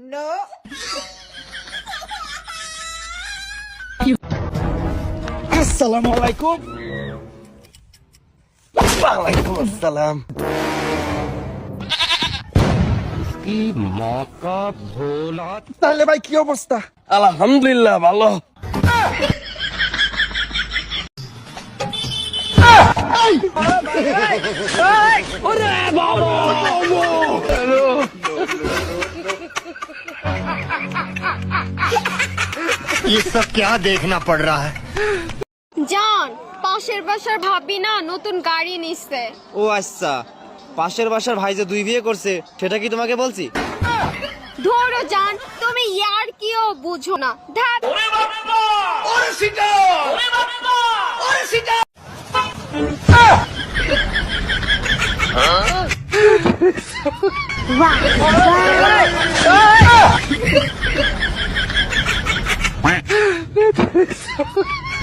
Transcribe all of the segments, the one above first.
No. আসসালামু আলাইকুম ওয়ালাইকুম আসসালাম তাহলে ভাই কি অবস্থা আলহামদুলিল্লাহ ভালো ये सब क्या देखना पड़ रहा है জান পাশের বাসার ভাবি না নতুন গাড়ি নিচ্ছে ও আচ্ছা পাশের বাসার ভাই যে দুই বিয়ে করছে সেটা কি তোমাকে বলছি ধরো জান তুমি ইয়ার কিও বুঝো না ধ্যাৎ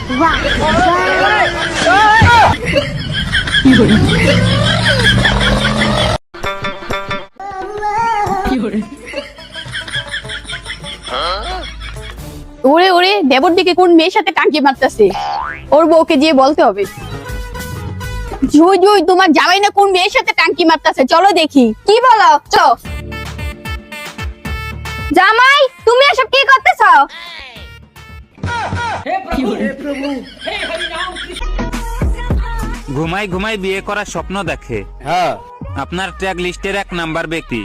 ওরে ওরে, দেবর দিকে কোন মেয়ের সাথে টাঙ্কি মারতেছে? ওর বউকে গিয়ে বলতে হবে। জুই জুই তোমার জামাই না কোন মেয়ের সাথে টাঙ্কি মারতেছে? চলো দেখি। কি বলো? চলো। জামাই, তুমি এসব কি করতেছ? ঘুমাই ঘুমাই বিয়ে করার স্বপ্ন দেখে। হ্যাঁ। আপনার ট্যাগ লিস্টের এক নাম্বার ব্যক্তি।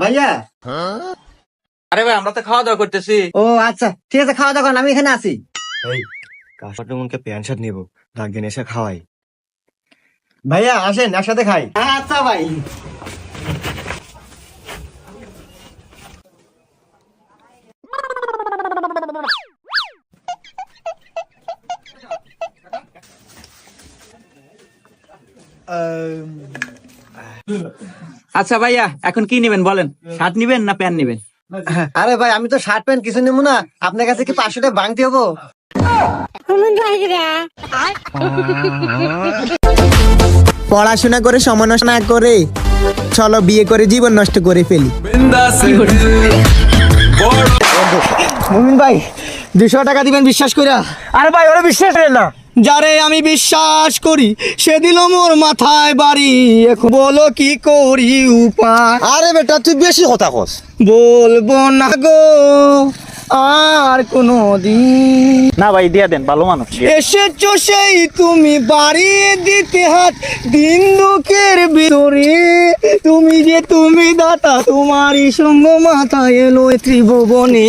भैया আরে ভাই আমরা তো খাওয়া দাওয়া করতেছি। ও আচ্ছা। ঠিক আছে খাওয়া দাওয়া করেন, আমি এখানে আছি। এই মনকে প্যান্ট শার্ট নিবো ডাক দিন এসে খাওয়াই। ভাইয়া আসেন একসাথে খাই। আচ্ছা ভাই। আচ্ছা ভাইয়া এখন কি নেবেন বলেন? শার্ট নিবেন না প্যান্ট নিবেন? আরে ভাই আমি তো শার্ট প্যান্ট কিছু নেব না। আপনার কাছে কি পাঁচশো টাকা ভাঙতে হব? পড়াশোনা করে সমালোচনা করে চলো বিয়ে করে জীবন নষ্ট করে ফেলি। মুমিন ভাই দুশো টাকা দিবেন বিশ্বাস কইরা? আরে ভাই ওরা বিশ্বাস করে না। যারে আমি বিশ্বাস করি সে দিল মোর মাথায় বাড়ি। এখন বলো কি করি উপায়? আরে বেটা তুই বেশি কথা কস। বলব না গো। আর কোনো দিন না ভাই দিয়া দেন ভালো মানুষ। এসেছ সেই তুমি বাড়িয়ে দিতে হাত দিন দুঃখের ভিতরে। তুমি যে তুমি দাতা তোমারই সঙ্গ মাথায় এলো ত্রিভুবনে।